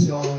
canción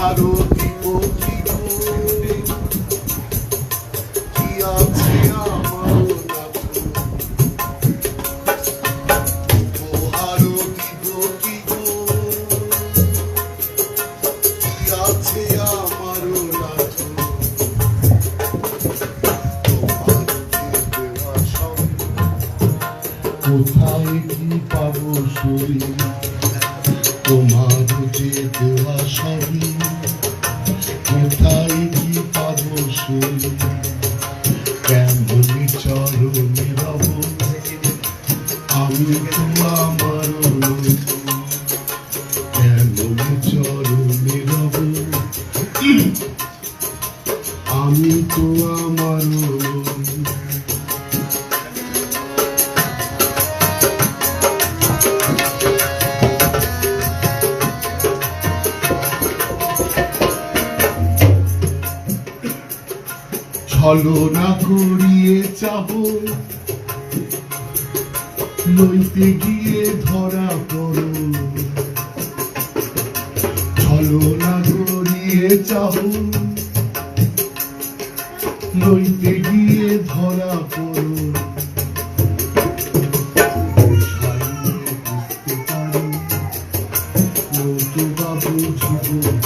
Haru কোথায় কি পাবো সই তোমার যে দেওয়া সবই, কোথায় কি পাবো সই কেমন চরণে রব আমি তোমার আমার কেমন চরণে রব আমি তো আমার ছলনা করিয়ে চাব লইতে গিয়ে ধরা পড়ো। ছলনা করিয়ে চাব লইতে গিয়ে ধরা পড়ো। Thank you.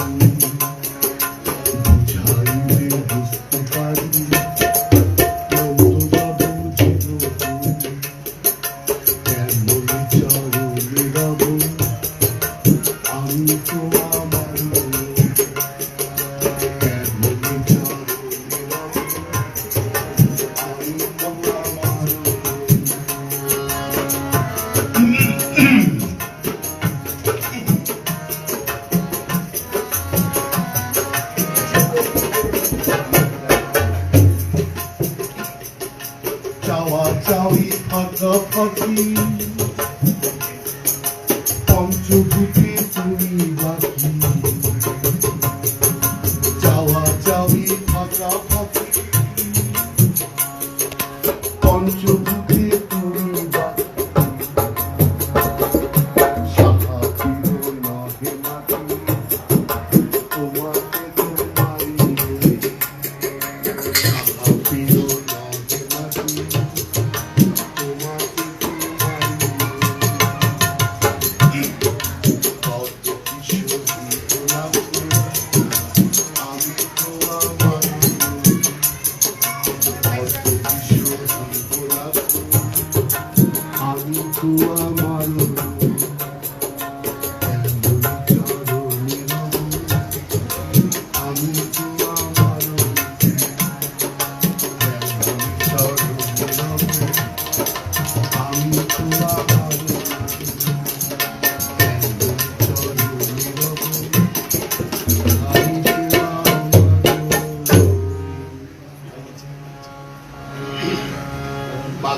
যাব আমি তো আমার Chawa chawi paka paki.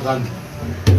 Done.